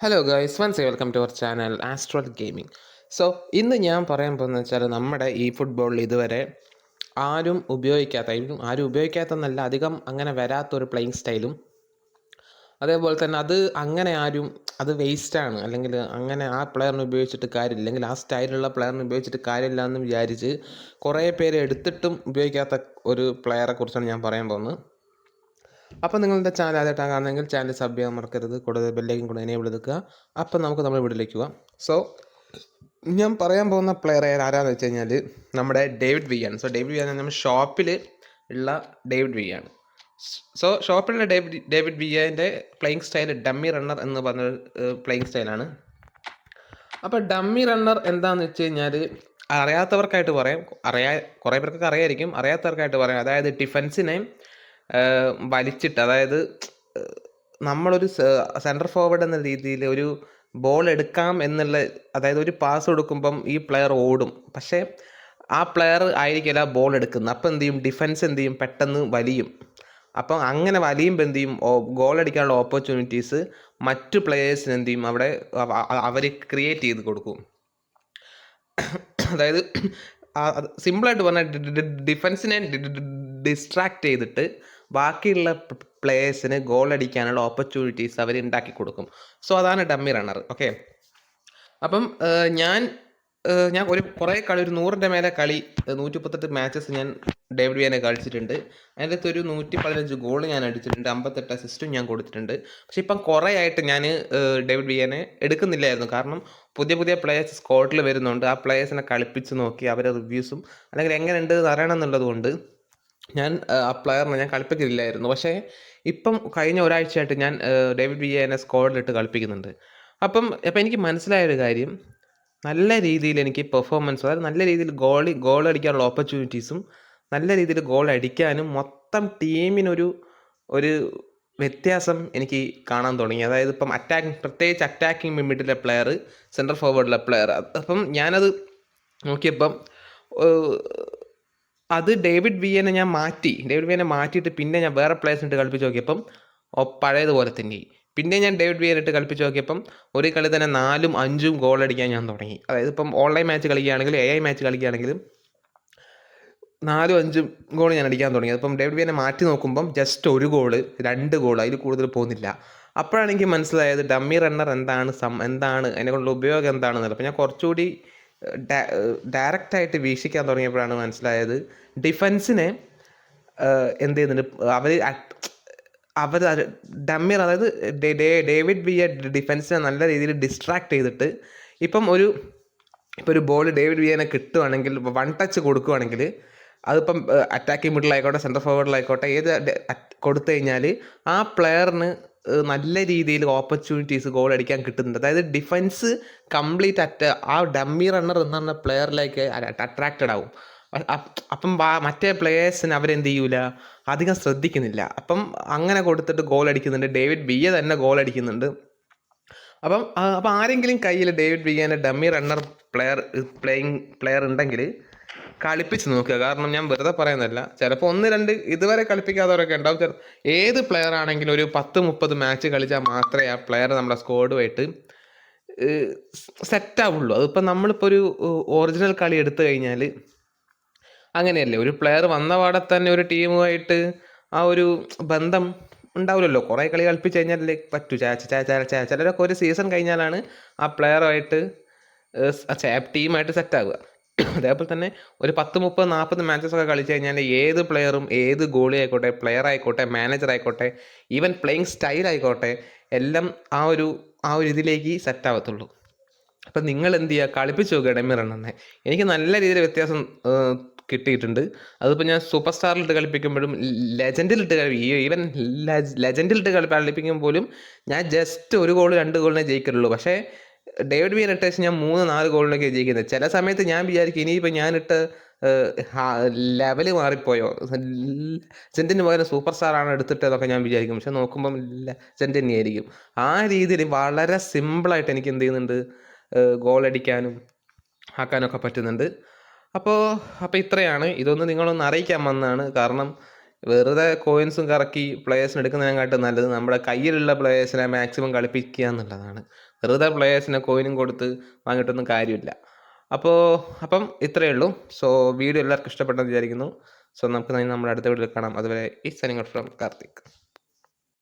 Hello guys once welcome to our channel Astral gaming so ഇന്ന് ഞാൻ പറയാൻ പോകുന്നത് വെച്ചാൽ നമ്മുടെ ഈ ഫുട്ബോളിൽ ഇതുവരെ ആരും ഉപയോഗിക്കാത്ത ആരും ഉപയോഗിക്കാത്തെന്നല്ല അധികം അങ്ങനെ വരാത്തൊരു പ്ലേയിങ് സ്റ്റൈലും അതേപോലെ തന്നെ അത് അങ്ങനെ ആരും അത് വേസ്റ്റാണ് അല്ലെങ്കിൽ അങ്ങനെ ആ പ്ലെയറിനെ ഉപയോഗിച്ചിട്ട് കാര്യമില്ല. അല്ലെങ്കിൽ ആ സ്റ്റൈലുള്ള പ്ലെയറിനെ ഉപയോഗിച്ചിട്ട് കാര്യമില്ല എന്ന് വിചാരിച്ച് കുറേ പേര് എടുത്തിട്ടും ഉപയോഗിക്കാത്ത ഒരു പ്ലെയറെ കുറിച്ചാണ് ഞാൻ പറയാൻ പോകുന്നത്. അപ്പോൾ നിങ്ങളുടെ ചാനൽ ആദ്യമായിട്ടാണ് കാണുന്നതെങ്കിൽ ചാനൽ സബ് ചെയ്യാൻ മറക്കരുത്. കൂടുതൽ ബെല്ലേക്കും കൂടെ എനേബിൾ എടുക്കുക അപ്പോൾ നമുക്ക് നമ്മുടെ വീട്ടിലേക്ക് പോവാം സോ ഞാൻ പറയാൻ പോകുന്ന പ്ലെയർ ആരാന്ന് വെച്ച് കഴിഞ്ഞാൽ നമ്മുടെ ഡേവിഡ് വി ആണ് സോ ഡേവിഡ് വി ആണ് നമ്മുടെ ഷോപ്പിൽ ഉള്ള ഡേവിഡ് വി ആണ് സോ ഷോപ്പിലുള്ള ഡേവിഡ് ഡേവിഡ് വിയന്റെ പ്ലേയിങ് സ്റ്റൈൽ ഡമ്മി റണ്ണർ എന്ന് പറഞ്ഞ പ്ലേയിങ് സ്റ്റൈലാണ് അപ്പോൾ ഡമ്മി റണ്ണർ എന്താണെന്ന് വെച്ച് കഴിഞ്ഞാൽ അറിയാത്തവർക്കായിട്ട് പറയാം. അറിയാ കുറേ പേർക്കൊക്കെ അറിയായിരിക്കും. അറിയാത്തവർക്കായിട്ട് പറയാം. അതായത് ഡിഫൻസിനെ ഏഹ്, വലിച്ചിട്ട് അതായത് നമ്മളൊരു സെന്റർ ഫോർവേഡ് എന്ന രീതിയിൽ ഒരു ബോൾ എടുക്കാം എന്നുള്ള അതായത് ഒരു പാസ് കൊടുക്കുമ്പം ഈ പ്ലെയർ ഓടും. പക്ഷേ ആ പ്ലെയർ ആയിരിക്കില്ല ബോൾ എടുക്കുന്നത്. അപ്പോൾ എന്ത് ചെയ്യും? ഡിഫൻസ് എന്ത് ചെയ്യും? പെട്ടെന്ന് വലിയും. അപ്പം അങ്ങനെ വലിയുമ്പോൾ എന്ത് ചെയ്യും? ഗോൾ അടിക്കാനുള്ള ഓപ്പർച്യൂണിറ്റീസ് മറ്റു പ്ലെയേഴ്സിന് എന്ത് ചെയ്യും? അവിടെ അവർ ക്രിയേറ്റ് ചെയ്ത് കൊടുക്കും. അതായത് സിമ്പിളായിട്ട് പറഞ്ഞാൽ ഡിഫൻസിനെ ഡിസ്ട്രാക്ട് ചെയ്തിട്ട് ബാക്കിയുള്ള പ്ലേയേഴ്സിന് ഗോൾ അടിക്കാനുള്ള ഓപ്പർച്യൂണിറ്റീസ് അവർ ഉണ്ടാക്കി കൊടുക്കും. സോ അതാണ് ഡമ്മി റണ്ണർ ഓക്കെ അപ്പം ഞാൻ ഞാൻ ഒരു കുറേ കളി ഒരു നൂറിന്റെ മേലെ കളി നൂറ്റി മുപ്പത്തെട്ട് മാച്ചസ് ഞാൻ ഡേവിഡ് വിയനെ കളിച്ചിട്ടുണ്ട്. അതിന്റെ അകത്ത് ഒരു നൂറ്റി പതിനഞ്ച് ഗോൾ ഞാൻ അടിച്ചിട്ടുണ്ട്. അമ്പത്തെട്ട് അസിസ്റ്റും ഞാൻ കൊടുത്തിട്ടുണ്ട്. പക്ഷേ ഇപ്പം കുറേ ആയിട്ട് ഞാൻ ഡേവിഡ് വിയനെ എടുക്കുന്നില്ലായിരുന്നു. കാരണം പുതിയ പുതിയ പ്ലേയേഴ്സ് സ്കോട്ടിൽ വരുന്നുണ്ട്. ആ പ്ലേയേഴ്സിനെ കളിപ്പിച്ച് നോക്കി അവരെ റിവ്യൂസും അല്ലെങ്കിൽ എങ്ങനെയുണ്ട് അറിയണം എന്നുള്ളത് കൊണ്ട് ഞാൻ ആ പ്ലെയറിനെ ഞാൻ കളിപ്പിക്കില്ലായിരുന്നു പക്ഷേ ഇപ്പം കഴിഞ്ഞ ഒരാഴ്ചയായിട്ട് ഞാൻ ഡേവിഡ് വിയനെ സ്ക്വാഡിലിട്ട് കളിപ്പിക്കുന്നുണ്ട്. അപ്പം അപ്പം എനിക്ക് മനസ്സിലായ ഒരു കാര്യം. നല്ല രീതിയിൽ എനിക്ക് പെർഫോമൻസ് അതായത് നല്ല രീതിയിൽ ഗോളി ഗോൾ അടിക്കാനുള്ള ഓപ്പർച്യൂണിറ്റീസും നല്ല രീതിയിൽ ഗോൾ അടിക്കാനും മൊത്തം ടീമിനൊരു ഒരു വ്യത്യാസം എനിക്ക് കാണാൻ തുടങ്ങി. അതായത് ഇപ്പം അറ്റാക്കിംഗ് പ്രത്യേകിച്ച് അറ്റാക്കിംഗ് മിഡിലെ പ്ലെയർ സെന്റർ ഫോർവേഡിലെ പ്ലെയർ അപ്പം ഞാനത് നോക്കിയപ്പം അത് ഡേവിഡ് വിയനെ ഞാൻ മാറ്റി. ഡേവിഡ് വിയനെ മാറ്റിയിട്ട് പിന്നെ ഞാൻ വേറെ പ്ലേസ് ഇട്ട് കളിപ്പിച്ച് നോക്കിയപ്പം പഴയതുപോലെ തന്നെ. പിന്നെ ഞാൻ ഡേവിഡ് വിയനെ ഇട്ട് കളിപ്പിച്ച് നോക്കിയപ്പം ഒരു കളി തന്നെ നാലും അഞ്ചും ഗോൾ അടിക്കാൻ ഞാൻ തുടങ്ങി. അതായത് ഇപ്പം ഓൺലൈൻ മാച്ച് കളിക്കുകയാണെങ്കിലും എ ഐ മാച്ച് കളിക്കുകയാണെങ്കിലും നാലും അഞ്ചും ഗോൾ ഞാൻ അടിക്കാൻ തുടങ്ങി. അപ്പം ഡേവിഡ് വിയനെ മാറ്റി നോക്കുമ്പം ജസ്റ്റ് ഒരു ഗോൾ രണ്ട് ഗോൾ അതിൽ കൂടുതൽ പോകുന്നില്ല. അപ്പോഴാണ് മനസ്സിലായത് ഡമ്മി റണ്ണർ എന്താണ് സം എന്താണ് അതിനെക്കൊണ്ടുള്ള ഉപയോഗം എന്താണെന്നുള്ളത് അപ്പം ഞാൻ കുറച്ചുകൂടി ഡയറക്റ്റായിട്ട് വീക്ഷിക്കാൻ തുടങ്ങിയപ്പോഴാണ് മനസ്സിലായത്. ഡിഫൻസിനെ എന്ത് ചെയ്യുന്നുണ്ട്? അവർ അവർ ഡമ്മിർ അതായത് ഡേവിഡ് വിയ ഡിഫൻസിനെ നല്ല രീതിയിൽ ഡിസ്ട്രാക്ട് ചെയ്തിട്ട് ഇപ്പം ഒരു ഇപ്പോൾ ഒരു ബോൾ ഡേവിഡ് വിയനെ കിട്ടുവാണെങ്കിൽ വൺ ടച്ച് കൊടുക്കുവാണെങ്കിൽ അതിപ്പം അറ്റാക്കിംഗ് മിഡിലായിക്കോട്ടെ സെന്റർ ഫോർവേഡിലായിക്കോട്ടെ ഏത് കൊടുത്തു കഴിഞ്ഞാൽ ആ പ്ലെയറിന് നല്ല രീതിയിൽ ഓപ്പർച്യൂണിറ്റീസ് ഗോൾ അടിക്കാൻ കിട്ടുന്നുണ്ട്. അതായത് ഡിഫൻസ് കംപ്ലീറ്റ് അറ്റ ആ ഡമ്മി റണ്ണർ എന്ന് പറഞ്ഞ പ്ലെയറിലേക്ക് അട്രാക്റ്റഡ് ആവും. അപ്പം മറ്റേ പ്ലേയേഴ്സിന് അവരെന്ത് ചെയ്യൂല അധികം ശ്രദ്ധിക്കുന്നില്ല. അപ്പം അങ്ങനെ കൊടുത്തിട്ട് ഗോൾ അടിക്കുന്നുണ്ട്. ഡേവിഡ് ബിയ തന്നെ ഗോൾ അടിക്കുന്നുണ്ട്. അപ്പം അപ്പം ആരെങ്കിലും കയ്യിൽ David ബിയേന്റെ dummy runner player playing player ഉണ്ടെങ്കിൽ കളിപ്പിച്ച് നോക്കുക. കാരണം ഞാൻ വെറുതെ പറയുന്നില്ല ചിലപ്പോൾ ഒന്ന് രണ്ട് ഇതുവരെ കളിപ്പിക്കാത്തവരൊക്കെ ഉണ്ടാവും. ഏത് പ്ലെയർ ആണെങ്കിലും ഒരു പത്ത് മുപ്പത് മാച്ച് കളിച്ചാൽ മാത്രമേ ആ പ്ലെയർ നമ്മുടെ സ്കോഡുമായിട്ട് സെറ്റ് ആവുള്ളൂ. അതിപ്പോൾ നമ്മളിപ്പോൾ ഒരു ഒറിജിനൽ കളി എടുത്തു കഴിഞ്ഞാൽ അങ്ങനെയല്ലേ? ഒരു പ്ലെയർ വന്ന പാടെ തന്നെ ഒരു ടീമുമായിട്ട് ആ ഒരു ബന്ധം ഉണ്ടാവില്ലല്ലോ. കുറേ കളി കളിപ്പിച്ച് കഴിഞ്ഞാലേ പറ്റൂ. ചാച്ച ചാ ചാ ചാ ചിലരൊക്കെ ഒരു സീസൺ കഴിഞ്ഞാലാണ് ആ പ്ലെയറുമായിട്ട് ടീമായിട്ട് സെറ്റ് ആവുക. അതേപോലെ തന്നെ ഒരു പത്ത് മുപ്പത് നാൽപ്പത് മാച്ചസ് ഒക്കെ കളിച്ചു കഴിഞ്ഞാൽ ഏത് പ്ലെയറും ഏത് ഗോളി ആയിക്കോട്ടെ പ്ലെയർ ആയിക്കോട്ടെ മാനേജർ ആയിക്കോട്ടെ ഈവൻ പ്ലേയിങ് സ്റ്റൈൽ ആയിക്കോട്ടെ എല്ലാം ആ ഒരു ആ ഒരു ഇതിലേക്ക് സെറ്റ് ആവത്തുള്ളൂ. അപ്പം നിങ്ങൾ എന്ത് ചെയ്യുക? കളിപ്പിച്ച് നോക്കുക റണ്ണറിനെ എനിക്ക് നല്ല രീതിയിൽ വ്യത്യാസം കിട്ടിയിട്ടുണ്ട്. അതിപ്പോൾ ഞാൻ സൂപ്പർ സ്റ്റാറിലിട്ട് കളിപ്പിക്കുമ്പോഴും ലെജൻഡിലിട്ട് കളി ഈവൻ ലെജൻഡിലിട്ട് കളിപ്പിക്കുമ്പോഴും ഞാൻ ജസ്റ്റ് ഒരു ഗോൾ രണ്ട് ഗോളിനെ ജയിക്കുള്ളൂ പക്ഷേ ഡേവിഡ് ഇട്ട ശേഷം ഞാൻ മൂന്ന് നാല് ഗോളിനൊക്കെ ജയിക്കുന്നത്. ചില സമയത്ത് ഞാൻ വിചാരിക്കും ഇനിയിപ്പോൾ ഞാനിട്ട് ലെവൽ മാറിപ്പോയോ? സെന്റിന് പകരം സൂപ്പർ സ്റ്റാറാണ് എടുത്തിട്ടതൊക്കെ ഞാൻ വിചാരിക്കും. പക്ഷെ നോക്കുമ്പം സെന്റിനെ ആയിരിക്കും. ആ രീതിയിൽ വളരെ സിമ്പിളായിട്ട് എനിക്ക് എന്ത് ചെയ്യുന്നുണ്ട് ഗോൾ അടിക്കാനും ആക്കാനൊക്കെ പറ്റുന്നുണ്ട്. അപ്പോൾ അപ്പോൾ ഇത്രയാണ്. ഇതൊന്ന് നിങ്ങളൊന്ന് അറിയിക്കാൻ വന്നതാണ്. കാരണം വെറുതെ കോയിൻസും കറക്കി പ്ലേയേഴ്സിന് എടുക്കുന്നതിനെക്കാട്ടും നല്ലത് നമ്മുടെ കയ്യിലുള്ള പ്ലേയേഴ്സിനെ മാക്സിമം കളിപ്പിക്കുക എന്നുള്ളതാണ്. വെറുതെ പ്ലേയേഴ്സിനെ കോയിനും കൊടുത്ത് വാങ്ങിയിട്ടൊന്നും കാര്യമില്ല. അപ്പോൾ അപ്പം ഇത്രയേ ഉള്ളൂ. സോ വീഡിയോ എല്ലാവർക്കും ഇഷ്ടപ്പെട്ടെന്ന് വിചാരിക്കുന്നു. സോ നമുക്ക് നമ്മുടെ അടുത്ത വീഡിയോയിൽ കാണാം. അതുവരെ ഈ സൈനിങ് ഫ്രം കാർത്തിക്